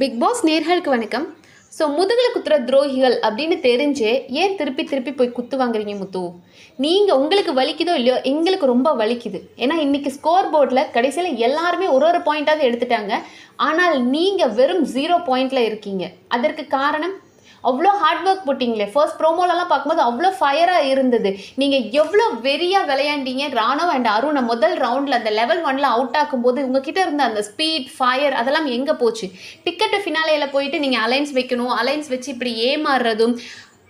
Big pass நேர்களுக்கு வணக்கம். So முதுகில் குத்துற துரோகிகள் அப்படின்னு தெரிஞ்சே ஏன் திருப்பி திருப்பி போய் குத்து வாங்குறீங்க முத்து? நீங்கள் உங்களுக்கு வலிக்குதோ இல்லையோ எங்களுக்கு ரொம்ப வலிக்குது. ஏன்னா இன்றைக்கி ஸ்கோர் போர்டில் கடைசியில் எல்லாருமே ஒரு ஒரு பாயிண்ட்டாவது எடுத்துட்டாங்க. ஆனால் நீங்கள் வெறும் ஜீரோ பாயிண்டில் இருக்கீங்க. அதற்கு காரணம் அவ்வளோ ஹார்ட் ஒர்க் போட்டிங்களே. ஃபர்ஸ்ட் ப்ரோமோலலாம் பார்க்கும்போது அவ்வளோ ஃபயராக இருந்தது. நீங்கள் எவ்வளோ வெறியாக விளையாண்டீங்க? ராணவ் அண்ட் அருணை முதல் ரவுண்டில் அந்த லெவல் ஒன்ல அவுட் ஆக்கும்போது உங்ககிட்ட இருந்த அந்த ஸ்பீட் ஃபயர் அதெல்லாம் எங்கே போச்சு? டிக்கெட்டு ஃபினாலேயில் போயிட்டு நீங்கள் அலைன்ஸ் வைக்கணும். அலைன்ஸ் வச்சு இப்படி ஏமாறுறதும்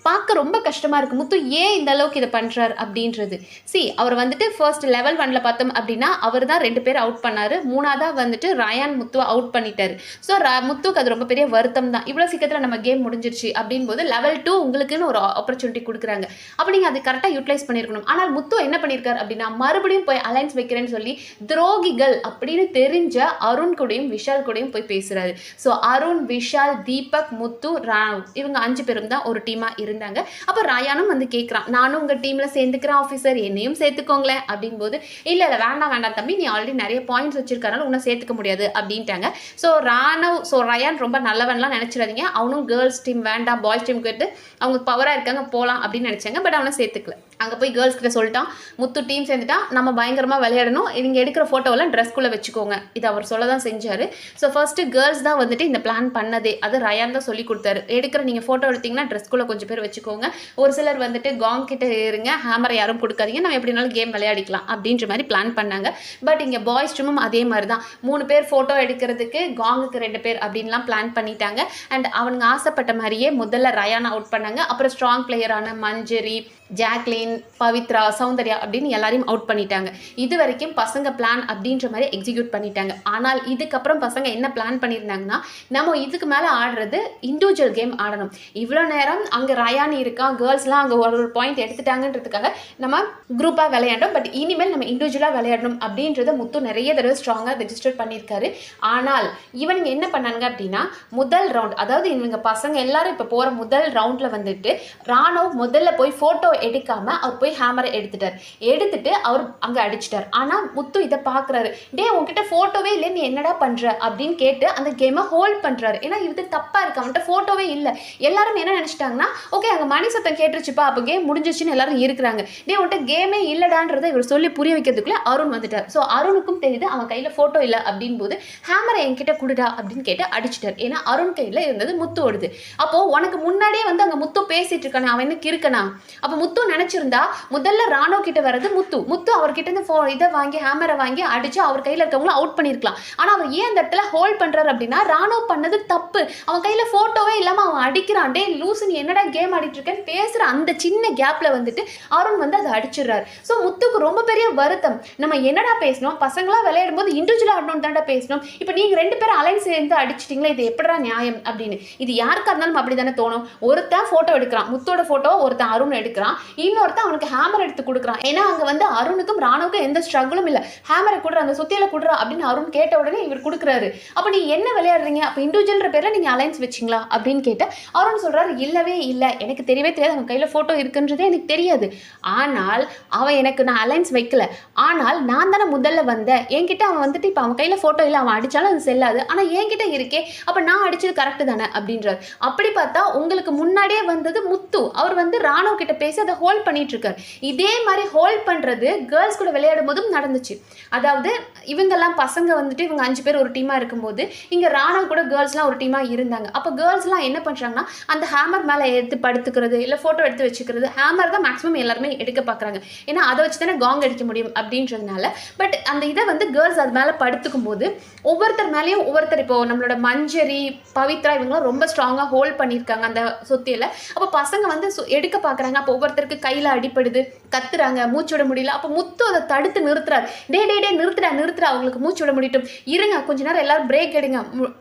பார்க்க ரொம்ப கஷ்டமாக இருக்குது முத்து ஏன் இந்த அளவுக்கு இதை பண்ணுறார் அப்படின்றது? சி அவர் வந்துட்டு ஃபர்ஸ்ட் லெவல் ஒன்ல பார்த்தோம் அப்படின்னா அவர் தான் ரெண்டு பேர் அவுட் பண்ணார். மூணாவதாக வந்துட்டு ரயான் முத்துவை அவுட் பண்ணிட்டாரு. ஸோ முத்துக்கு அது ரொம்ப பெரிய வருத்தம் தான். இவ்வளோ சீக்கிரத்தில் நம்ம கேம் முடிஞ்சிருச்சு அப்படின் போது லெவல் டூ உங்களுக்குன்னு ஒரு ஆப்பர்ச்சுனிட்டி கொடுக்குறாங்க. அப்போ நீங்கள் அது கரெக்டாக யூட்டிலைஸ் பண்ணியிருக்கணும் ஆனால் முத்து என்ன பண்ணியிருக்காரு அப்படின்னா மறுபடியும் போய் அலைன்ஸ் வைக்கிறேன்னு சொல்லி துரோகிகள் அப்படின்னு தெரிஞ்ச அருண் கூடயும் விஷால் கூடயும் போய் பேசுகிறாரு ஸோ அருண் விஷால் தீபக் முத்து ராவ் இவங்க அஞ்சு பேரும் தான் ஒரு டீமாக இருந்தாங்க. அப்போ ராயானும் வந்து கேட்குறான் நானும் உங்கள் டீமில் சேர்ந்துக்கிறேன் ஆஃபீஸர் என்னையும் சேர்த்துக்கோங்களேன். அப்படிங்கும்போது இல்லை இல்லை வேண்டாம் வேண்டாம் தம்பி. நீ ஆல்ரெடி நிறைய பாயிண்ட்ஸ் வச்சிருக்கனால உன்னை சேர்த்துக்க முடியாது. அப்படின்ட்டாங்க. ஸோ ராணவ் ஸோ ரயான் ரொம்ப நல்லவன்லாம் நினச்சிடாதீங்க. அவனும் கேர்ள்ஸ் டீம் வேண்டாம் பாய்ஸ் டீம் கேட்டு அவங்க பவராக இருக்காங்க போகலாம் அப்படின்னு நினச்சாங்க. பட் அவனை சேர்த்துக்கல. அங்கே போய் கேர்ள்ஸ் கிட்ட சொல்லிட்டான். முத்து டீம் சேர்ந்துட்டான். நம்ம பயங்கரமாக விளையாடணும். இவங்க எடுக்கிற ஃபோட்டோவெல்லாம் ட்ரெஸ்க்குள்ளே வச்சுக்கோங்க. இது அவர் சொல்ல தான் செஞ்சார். ஸோ ஃபர்ஸ்ட்டு கேர்ள்ஸ் தான் வந்துட்டு இந்த பிளான் பண்ணதே. அது ரயான் தான் சொல்லி கொடுத்தாரு. எடுக்கிற நீங்கள் ஃபோட்டோ எடுத்தீங்கன்னா ட்ரெஸ்க்குள்ளே கொஞ்சம் பேர் வச்சுக்கோங்க. ஒரு சிலர் வந்துட்டு காங் கிட்ட இருங்க ஹேமரை யாரும் கொடுக்காதீங்க. நம்ம எப்படினாலும் கேம் விளையாடிக்கலாம் அப்படின்ற மாதிரி பிளான் பண்ணாங்க. பட் இங்கே பாய்ஸ் டீமும் அதே மாதிரி தான் மூணு பேர் ஃபோட்டோ எடுக்கிறதுக்கு காங்குக்கு ரெண்டு பேர் அப்படின்லாம் பிளான் பண்ணிட்டாங்க. அண்ட் அவனுங்க ஆசைப்பட்ட மாதிரியே முதல்ல ரயான் அவுட் பண்ணாங்க. அப்புறம் ஸ்ட்ராங் பிளேயரான மஞ்சரி ஜாக்லின் பவித்ரா சௌந்தர்யா அப்படின்னு எல்லாரையும் அவுட் பண்ணிட்டாங்க. இது வரைக்கும் பசங்க பிளான் அப்படின்ற மாதிரி எக்ஸிக்யூட் பண்ணிட்டாங்க. ஆனால் இதுக்கப்புறம் பசங்க என்ன பிளான் பண்ணியிருந்தாங்கன்னா நம்ம இதுக்கு மேலே ஆடுறது இண்டிவிஜுவல் கேம் ஆடணும். இவ்வளோ நேரம் அங்கே ரயானி இருக்கா கேர்ள்ஸ்லாம் அங்கே ஒரு ஒரு பாயிண்ட் எடுத்துட்டாங்கன்றதுக்காக நம்ம குரூப்பாக விளையாண்டோம் பட் இனிமேல் நம்ம இண்டிவிஜுவலாக விளையாடணும் அப்படின்றத முத்து நிறைய தடவை ஸ்ட்ராங்காக ரெஜிஸ்டர் பண்ணியிருக்காரு. ஆனால் இவனுங்க என்ன பண்ணாங்க அப்படின்னா முதல் ரவுண்ட் அதாவது இவங்க பசங்க எல்லாரும் இப்போ போகிற முதல் ரவுண்டில் வந்துட்டு ராணுவ முதல்ல போய் ஃபோட்டோ எடுக்காம அவர் போய் ஹேமரை எடுத்துட்டார். எடுத்துட்டு அவர் அங்கே அடிச்சிட்டார். ஆனால் முத்து இதை பார்க்குறாரு டே உன்கிட்ட ஃபோட்டோவே இல்லை நீ என்னடா பண்ணுற அப்படின்னு கேட்டு அந்த கேமை ஹோல்ட் பண்ணுறாரு ஏன்னா இது தப்பாக இருக்கு. அவன்கிட்ட ஃபோட்டோவே இல்லை. எல்லாரும் என்ன நினச்சிட்டாங்கன்னா ஓகே அங்கே மணி சத்தம் கேட்டுருச்சுப்பா அப்போ கேம் முடிஞ்சிச்சுன்னு எல்லாரும் இருக்கிறாங்க. டே உன்கிட்ட கேமே இல்லைடான்றதை இவர் சொல்லி புரிய வைக்கிறதுக்குள்ளே அருண் வந்துட்டார். ஸோ அருணுக்கும் தெரியுது அவன் கையில் ஃபோட்டோ இல்லை அப்படின் போது ஹேமரை என்கிட்ட கொடுடா அப்படின்னு கேட்டு அடிச்சிட்டார். ஏன்னா அருண் கையில் இருந்தது முத்து ஓடுது அப்போது உனக்கு முன்னாடியே வந்து அங்கே முத்து பேசிகிட்டு இருக்கானே அவன் என்ன கிறுக்கனா? அப்போ முத்து பிடிச்சிருந்தா முதல்ல ராணோ கிட்ட வர்றது முத்து. முத்து அவர்கிட்ட இருந்து ஃபோ இதை வாங்கி ஹேமரை வாங்கி அடிச்சு அவர் கையில் இருக்கவங்களும் அவுட் பண்ணியிருக்கலாம் ஆனால் அவர் ஏன் அந்த இடத்துல ஹோல்ட் பண்ணுறாரு அப்படின்னா ராணோ பண்ணது தப்பு. அவன் கையில் ஃபோட்டோவே இல்லாமல் அவன் அடிக்கிறான். டே லூசு நீ என்னடா கேம் ஆடிட்டு இருக்கேன்னு பேசுகிற அந்த சின்ன கேப்பில் வந்துட்டு அருண் வந்து அதை அடிச்சிடுறாரு. ஸோ முத்துக்கு ரொம்ப பெரிய வருத்தம். நம்ம என்னடா பேசணும்? பசங்களாம் விளையாடும் போது இண்டிவிஜுவல் ஆடணும்னு தாண்டா பேசணும். இப்போ நீங்கள் ரெண்டு பேரும் அலைன்ஸ் சேர்ந்து அடிச்சிட்டிங்களா இது எப்படிடா நியாயம் அப்படின்னு. இது யாருக்கா இருந்தாலும் அப்படி தானே தோணும். ஒருத்தன் ஃபோட்டோ எடுக்கிறான். முத்தோட ஃபோட்டோ ஒருத்தன் அருண் எடுக்கிறான். பார்த்து அவனுக்கு ஹேமர் எடுத்து கொடுக்குறான். ஏன்னா அங்கே வந்து அருணுக்கும் ராணுவுக்கும் எந்த ஸ்ட்ரகிளும் இல்லை. ஹேமரை கொடுறாங்க சுத்தியில கொடுறா அப்படின்னு அருண் கேட்ட உடனே இவர் கொடுக்குறாரு. அப்போ நீ என்ன விளையாடுறீங்க? அப்போ இண்டிவிஜுவல்ன்ற பேரில் நீங்கள் அலைன்ஸ் வச்சிங்களா? அப்படின்னு கேட்ட அருண் சொல்கிறாரு இல்லவே இல்லை. எனக்கு தெரியவே தெரியாது. அவன் கையில் ஃபோட்டோ இருக்குன்றதே எனக்கு தெரியாது. ஆனால் அவன் எனக்கு நான் அலைன்ஸ் வைக்கல. ஆனால் நான் தானே முதல்ல வந்தேன். என்கிட்ட அவன் வந்துட்டு இப்போ அவன் கையில் ஃபோட்டோ இல்லை. அவன் அடித்தாலும் அது செல்லாது. ஆனால் என்கிட்ட இருக்கே. அப்போ நான் அடிச்சது கரெக்டு தானே? அப்படின்றார். அப்படி பார்த்தா உங்களுக்கு முன்னாடியே வந்தது முத்து. அவர் வந்து ராணுவ கிட்ட பேசி அதை ஹோல்ட் பண்ணி இருக்காரு இதே மாதிரி ஹோல்ட் பண்ணுறது கேர்ள்ஸ் கூட விளையாடும் போதும் நடந்துச்சு. அதாவது இவங்கெல்லாம் பசங்க வந்துட்டு இவங்க அஞ்சு பேர் ஒரு டீமாக இருக்கும்போது இங்கே ராணா கூட கேர்ள்ஸ்லாம் ஒரு டீமாக இருந்தாங்க. அப்போ கேர்ள்ஸ்லாம் என்ன பண்ணுறாங்கன்னா அந்த ஹேமர் மேலே எடுத்து படுத்துக்கிறது இல்லை ஃபோட்டோ எடுத்து வச்சுக்கிறது ஹேமர் தான் மேக்ஸிமம் எல்லாருமே எடுக்க பார்க்குறாங்க ஏன்னா அதை வச்சு தானே காங் அடிக்க முடியும் அப்படின்றதுனால. பட் அந்த இதை வந்து கேர்ள்ஸ் அது மேலே படுத்துக்கும் போது ஒவ்வொருத்தர் மேலேயும் ஒவ்வொருத்தர் இப்போ நம்மளோட மஞ்சரி பவித்ரா இவங்களாம் ரொம்ப ஸ்ட்ராங்காக ஹோல்ட் பண்ணியிருக்காங்க அந்த சொத்தியில். அப்போ பசங்க வந்து எடுக்க பார்க்குறாங்க அப்போ ஒவ்வொருத்தருக்கு கையில் அடிப்படுது கத்துறாங்க மூச்சு விட முடியல. அப்போ முத்து அதை தடுத்து நிறுத்துறாரு. டே டே டே நிறுத்துறா நிறுத்துறா அவங்களுக்கு மூச்சு விட முடியட்டும். இருங்க கொஞ்ச நேரம் எல்லாரும் பிரேக் எடுங்க.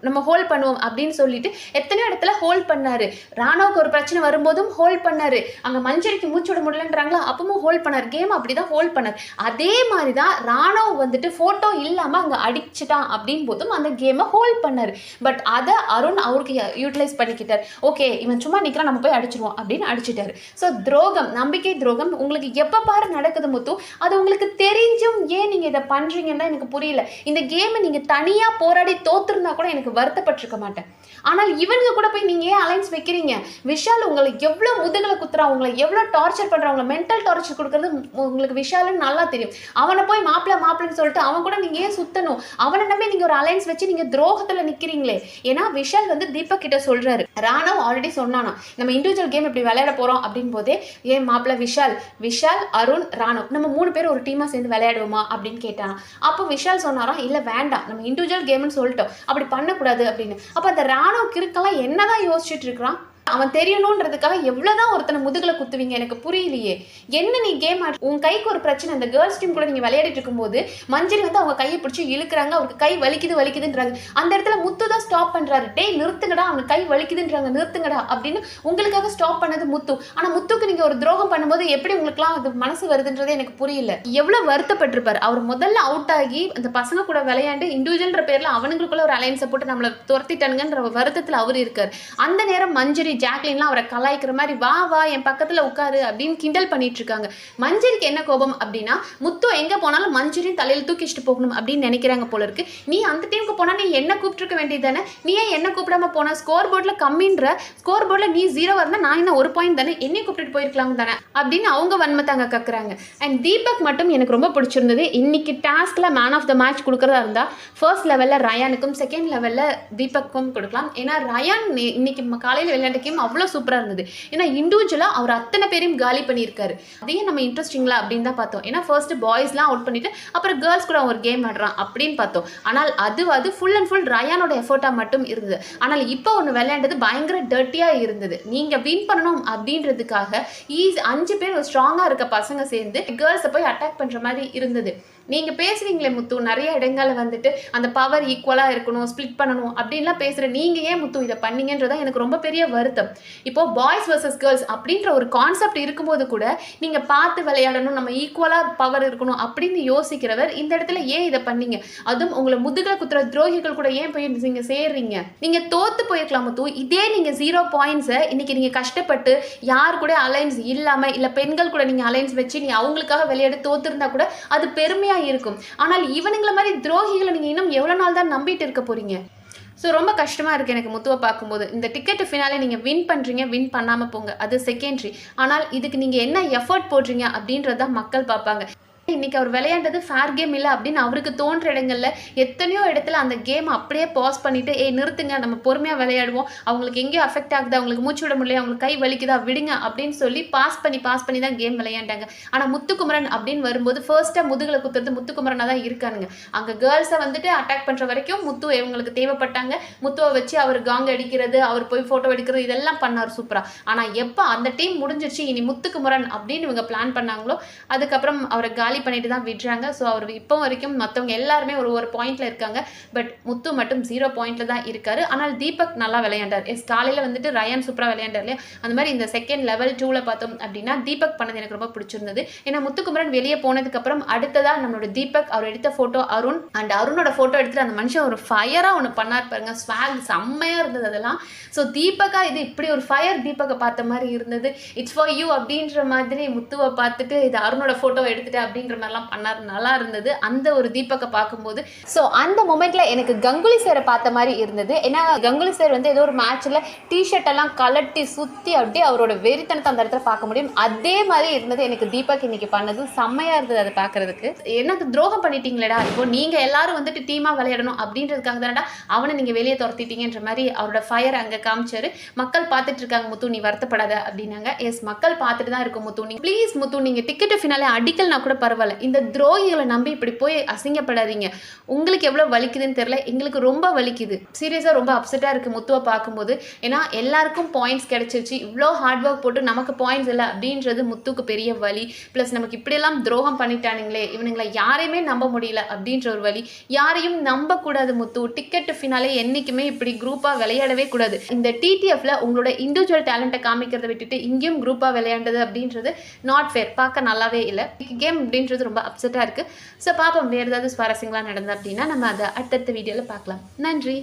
நம்ம ஹோல்ட் பண்ணுவோம் அப்படின்னு சொல்லிட்டு எத்தனையோ இடத்துல ஹோல்ட் பண்ணாரு. ராணுவுக்கு ஒரு பிரச்சனை வரும்போதும் ஹோல்ட் பண்ணாரு. அங்கே மஞ்சரிக்கு மூச்சு விட முடியலன்றாங்களா? அப்பவும் ஹோல்ட் பண்ணார். கேம் அப்படி தான் ஹோல்ட் பண்ணார். அதே மாதிரி தான் ராணுவ வந்துட்டு ஃபோட்டோ இல்லாமல் அங்கே அடிச்சிட்டான் அப்படின் போதும் அந்த கேமை ஹோல்ட் பண்ணார். பட் அதை அருண் அவருக்கு யூட்டிலைஸ் பண்ணிக்கிட்டார். ஓகே இவன் சும்மா நிற்கிறான் நம்ம போய் அடிச்சிருவோம் அப்படின்னு அடிச்சிட்டாரு. ஸோ துரோகம் நம்பிக்கை துரோகம். உங்களுக்கு எப்போ பாரு நடக்குது முத்து. அது உங்களுக்கு தெரிஞ்சும் ஏன் நீங்கள் இதை பண்ணுறீங்கன்னா எனக்கு புரியல. இந்த கேமை நீங்கள் தனியாக போராடி தோத்துருந்தா கூட எனக்கு வருத்தப்பட்டிருக்க மாட்டேன். ஆனால் இவனுங்க கூட போய் நீங்க ஏன் அலைன்ஸ் வைக்கிறீங்க? விஷால் உங்களை எவ்வளவு முதுகலை குத்துறான் உங்களை எவ்வளவு டார்ச்சர் பண்றான் உங்களை மென்டல் டார்ச்சர் கொடுக்குறது உங்களுக்கு விஷாலுன்னு நல்லா தெரியும். அவனை போய் மாப்பிள்ள மாப்பிள்ளன்னு சொல்லிட்டு அவன் கூட நீங்க ஏன் சுத்தணும்? அவனை நம்பி நீங்க ஒரு அலைன்ஸ் வச்சு நீங்க துரோகத்தில் நிக்கிறீங்களே. ஏன்னா விஷால் வந்து தீபக் கிட்ட சொல்கிறாரு ராணவ் ஆல்ரெடி சொன்னானா நம்ம இண்டிவிஜுவல் கேம் இப்படி விளையாட போறோம் அப்படின் போதே ஏன் மாப்பிள்ள விஷால். விஷால் அருண் ராணவ். நம்ம மூணு பேர் ஒரு டீமாக சேர்ந்து விளையாடுவோமா அப்படின்னு கேட்டான். அப்போ விஷால் சொன்னாராம் இல்லை வேண்டாம். நம்ம இண்டிவிஜுவல் கேம்னு சொல்லிட்டோம். அப்படி பண்ணக்கூடாது அப்படின்னு. அப்போ அந்த ராணவ் கிறுக்கெல்லாம் என்னதான் யோசிச்சுட்டு இருக்கிறான்? அவன் தெரியணுன்றதுக்காக எவ்வளோதான் ஒருத்தனை முதுகில் குத்துவீங்க எனக்கு புரியலையே. என்ன நீ கேம் ஆட் உன் கைக்கு ஒரு பிரச்சனை அந்த கேர்ள்ஸ் டீம் கூட நீங்கள் விளையாடிட்டு இருக்கும்போது மஞ்சரி வந்து அவங்க கையை பிடிச்சி இழுக்கிறாங்க அவருக்கு கை வலிக்குது வலிக்குதுன்றாங்க. அந்த இடத்துல முத்து தான் ஸ்டாப் பண்ணுறாரு டேய் நிறுத்துங்கடா அவனுக்கு கை வலிக்குதுன்றாங்க. நிறுத்துங்கடா அப்படின்னு உங்களுக்காக ஸ்டாப் பண்ணது முத்து. ஆனால் முத்துக்கு நீங்கள் ஒரு துரோகம் பண்ணும்போது எப்படி உங்களுக்குலாம் அது மனசு வருதுன்றதே எனக்கு புரியல. எவ்வளோ வருத்தப்பட்டிருப்பார். அவர் முதல்ல அவுட் ஆகி அந்த பசங்க கூட விளையாண்டு இண்டிவிஜுவல்ன்ற பேரில் அவனுங்களுக்குள்ள ஒரு அலைன்ஸை போட்டு நம்மளை துரத்திட்டானுங்கன்ற வருத்தத்தில் அவர் இருக்கார். அந்த நேரம் மஞ்சரி ஜாக்லின்லாம் அவரை கலாய்க்கிற மாதிரி வா வா என் பக்கத்தில் உட்காரு அப்படின்னு கிண்டல் பண்ணிட்டு இருக்காங்க மஞ்சரிக்கு என்ன கோபம் அப்படின்னா முத்து எங்கே போனாலும் மஞ்சரியும் தலையில் தூக்கிச்சிட்டு போகணும் அப்படின்னு நினைக்கிறாங்க போல இருக்கு. நீ அந்த டீமுக்கு போனால் நீ என்ன கூப்பிட்டுருக்க வேண்டியது தானே நீ ஏன் என்ன கூப்பிடாம போன? ஸ்கோர் போர்டில் கம்மின்ற ஸ்கோர் போர்டில் நீ ஜீரோ இருந்தா நான் என்ன ஒரு பாயிண்ட் தானே? என்னை கூப்பிட்டு போயிருக்கலாம் தானே? அப்படின்னு அவங்க வன்மத்தாங்க கக்குறாங்க. அண்ட் தீபக் மட்டும் எனக்கு ரொம்ப பிடிச்சிருந்தது. இன்னைக்கு டாஸ்கில் மேன் ஆஃப் த மேட்ச் கொடுக்குறதா இருந்தால் ஃபர்ஸ்ட் லெவலில் ரயானுக்கும் செகண்ட் லெவலில் தீபக்கும் கொடுக்கலாம். ஏன்னா ரயான் இன்னைக்கு காலையில் காலையில கேம் அவ்வளோ சூப்பராக இருந்தது. ஏன்னா இண்டிவிஜுவலாக அவர் அத்தனை பேரையும் காலி பண்ணியிருக்காரு. அதையும் நம்ம இன்ட்ரெஸ்டிங்லாம் அப்படின்னு தான் பார்த்தோம். ஏன்னா ஃபர்ஸ்ட் பாய்ஸ்லாம் அவுட் பண்ணிட்டு அப்புறம் கேர்ள்ஸ் கூட அவன் ஒரு கேம் ஆடுறான் அப்படின்னு பார்த்தோம். ஆனால் அது அது ஃபுல் அண்ட் ஃபுல் ரயானோட எஃபர்ட்டாக மட்டும் இருந்தது. ஆனால் இப்போ ஒன்று விளையாண்டது பயங்கர டர்ட்டியாக இருந்தது. நீங்கள் வின் பண்ணணும் அப்படின்றதுக்காக ஈஸி அஞ்சு பேர் ஸ்ட்ராங்காக இருக்க பசங்க சேர்ந்து கேர்ள்ஸை போய் அட்டாக் பண்ணுற மாதிரி இருந்தது. நீங்கள் பேசுகிறீங்களே முத்து நிறைய இடங்களில் வந்துட்டு அந்த பவர் ஈக்குவலாக இருக்கணும் ஸ்ப்ளிட் பண்ணணும் அப்படின்லாம் பேசுகிற நீங்கள் ஏன் முத்து இதை பண்ணீங்கன்றதா எனக்கு ரொம்ப பெரிய வருத்தம். இப்போ பாய்ஸ் வர்சஸ் கேர்ள்ஸ் அப்படின்ற ஒரு கான்செப்ட் இருக்கும்போது கூட நீங்கள் பார்த்து விளையாடணும் நம்ம ஈக்குவலாக பவர் இருக்கணும் அப்படின்னு யோசிக்கிறவர் இந்த இடத்துல ஏன் இதை பண்ணீங்க? அதுவும் உங்களை முதுகில் குத்துற துரோகிகள் கூட ஏன் போய் நீங்கள் சேர்றீங்க? நீங்கள் தோத்து போயிருக்கலாம் முத்து. இதே நீங்கள் ஜீரோ பாயிண்ட்ஸை இன்னைக்கு நீங்கள் கஷ்டப்பட்டு யார் கூட அலைன்ஸ் இல்லாமல் இல்லை பெண்கள் கூட நீங்கள் அலைன்ஸ் வச்சு நீ அவங்களுக்காக விளையாடி தோத்துருந்தா கூட அது பெருமையாக இருக்கும். ஆனால் இவனுங்களை மாதிரி துரோகிகளை நீங்கள் இன்னும் எவ்வளோ நாள் தான் நம்பிட்டு இருக்க போறீங்க? ஸோ ரொம்ப கஷ்டமாக இருக்குது எனக்கு முத்துவை பார்க்கும்போது. இந்த டிக்கெட் ஃபினாலே நீங்கள் வின் பண்ணுறீங்க வின் பண்ணாமல் போங்க. அது செகண்ட்ரி ஆனால் இதுக்கு நீங்கள் என்ன எஃபர்ட் போடுறீங்க அப்படின்றத மக்கள் பார்ப்பாங்க. இன்னைக்கு அவர் விளையாண்டது ஃபேர் கேம் இல்லை அப்படின்னு அவருக்கு தோன்ற இடங்கள்ல எத்தனையோ இடத்துல அந்த கேம் அப்படியே பாஸ் பண்ணிட்டு ஏய் நிறுத்துங்க நம்ம பொறுமையாக விளையாடுவோம். அவங்களுக்கு எங்கேயோ அஃபெக்ட் ஆகுது அவங்களுக்கு மூச்சு விட முடியல அவங்களுக்கு கை வலிக்குதா விடுங்க அப்படின்னு சொல்லி பாஸ் பண்ணி பாஸ் பண்ணி தான் கேம் விளையாண்டாங்க. ஆனால் முத்துக்குமரன் அப்படின்னு வரும்போது ஃபர்ஸ்ட்டாக முதுகில் குத்துறது முத்துக்குமரனாக தான் இருக்கானுங்க. அங்கே கேர்ள்ஸை வந்துட்டு அட்டாக் பண்ணுற வரைக்கும் முத்து இவங்களுக்கு தேவைப்பட்டாங்க. முத்துவை வச்சு அவர் காங் அடிக்கிறது அவர் போய் ஃபோட்டோ எடுக்கிறது இதெல்லாம் பண்ணார் சூப்பராக ஆனால் எப்போ அந்த டீம் முடிஞ்சிருச்சு இனி முத்துக்குமரன் அப்படின்னு இவங்க பிளான் பண்ணாங்களோ அதுக்கப்புறம் அவரை காலி பண்ணிட்டு தான் விடுறாங்க. ஸோ அவர் இப்போ வரைக்கும் மற்றவங்க எல்லாருமே ஒரு ஒரு பாயிண்ட்ல இருக்காங்க. பட் முத்து மட்டும் ஜீரோ பாயிண்ட்ல தான் இருக்காரு. ஆனால் தீபக் நல்லா விளையாண்டார். எஸ் காலையில் வந்துட்டு ரயான் சூப்பராக விளையாண்டார் இல்லையா? அந்த மாதிரி இந்த செகண்ட் லெவல் டூவில் பார்த்தோம் அப்படின்னா தீபக் பண்ணது எனக்கு ரொம்ப பிடிச்சிருந்தது. ஏன்னா முத்துக்குமரன் வெளியே போனதுக்கப்புறம் அடுத்ததாக நம்மளோட தீபக் அவர் எடுத்த ஃபோட்டோ அருண் அண்ட் அருணோட ஃபோட்டோ எடுத்துட்டு அந்த மனுஷன் ஒரு ஃபயராக ஒன்று பண்ணார் பாருங்க. ஸ்வாக் செம்மையாக இருந்தது அதெல்லாம். ஸோ தீபக்கா இது இப்படி ஒரு ஃபயர் தீபக்கை பார்த்த மாதிரி இருந்தது. இட்ஸ் ஃபார் யூ அப்படின்ற மாதிரி முத்துவை பார்த்துட்டு இது அருணோட ஃபோட்டோ எடுத்துட்டு அப்படின்ற மாதிரிலாம் பண்ணார். நல்லா இருந்தது. அந்த ஒரு தீபக்கை பார்க்கும்போது ஸோ அந்த மொமெண்ட்ல எனக்கு கங்குலி சாரை பார்த்த மாதிரி இருந்தது. ஏன்னா கங்குலி சார் வந்து ஏதோ ஒரு மேட்ச்ல டிஷர்ட் எல்லாம் கலட்டி சுற்றி அப்படியே அவரோட வெறித்தனத்தை அந்த இடத்துல பார்க்க முடியும். அதே மாதிரி இருந்தது எனக்கு தீபக் இன்னைக்கு பண்ணது செம்மையா இருந்தது அதை பார்க்கறதுக்கு. எனக்கு துரோகம் பண்ணிட்டீங்களேடா இப்போ நீங்க எல்லாரும் வந்துட்டு டீமா விளையாடணும் அப்படின்றதுக்காக தானடா அவனை நீங்க வெளியே துரத்திட்டீங்கன்ற மாதிரி அவரோட ஃபயர் அங்க காமிச்சாரு. மக்கள் பார்த்துட்டு இருக்காங்க முத்து நீ வருத்தப்படாத அப்படின்னாங்க. எஸ் மக்கள் பார்த்துட்டு தான் இருக்கும் முத்து. நீங்க ப்ளீஸ் முத்து நீங்க டிக்கெட் ஃபினாலே அடிக்கல்னா கூட பரவாயில்ல. இந்த துரோகிகளை நம்பி இப்படி போய் அசிங்கப்படாதீங்க. உங்களுக்கு எவ்வளோ வலிக்குதுன்னு தெரியல. எங்களுக்கு ரொம்ப வலிக்குது. சீரியஸாக ரொம்ப அப்செட்டாக இருக்கு முத்துவை பார்க்கும்போது. ஏன்னா எல்லாருக்கும் பாயிண்ட்ஸ் கிடச்சிருச்சு. இவ்வளோ ஹார்ட் ஒர்க் போட்டு நமக்கு பாயிண்ட்ஸ் இல்லை அப்படின்றது முத்துக்கு பெரிய வலி. ப்ளஸ் நமக்கு இப்படியெல்லாம் துரோகம் பண்ணிட்டானுங்களே. இவனுங்களை யாரையுமே நம்ப முடியல அப்படின்ற ஒரு வலி. யாரையும் நம்பக்கூடாது முத்து. டிக்கெட் ஃபினாலே என்றைக்குமே இப்படி குரூப்பாக விளையாடவே கூடாது. இந்த டிடிஎஃப்ல உங்களோட இண்டிவிஜுவல் டேலண்ட்டை காமிக்கிறத விட்டுட்டு இங்கேயும் குரூப்பாக விளையாண்டது அப்படின்றது நாட் ஃபேர் பார்க்க நல்லாவே இல்லை. கேம் அப்படின்றது ரொம்ப அப்செட்டாக இருக்குது ஸோ பார்ப்போம் வேறு ஏதாவது சுவாரஸ்யங்களாக நடந்தது அப்படின்னா நம்ம அதை அடுத்தடுத்த வீடியோவில் பார்க்கலாம். நன்றி.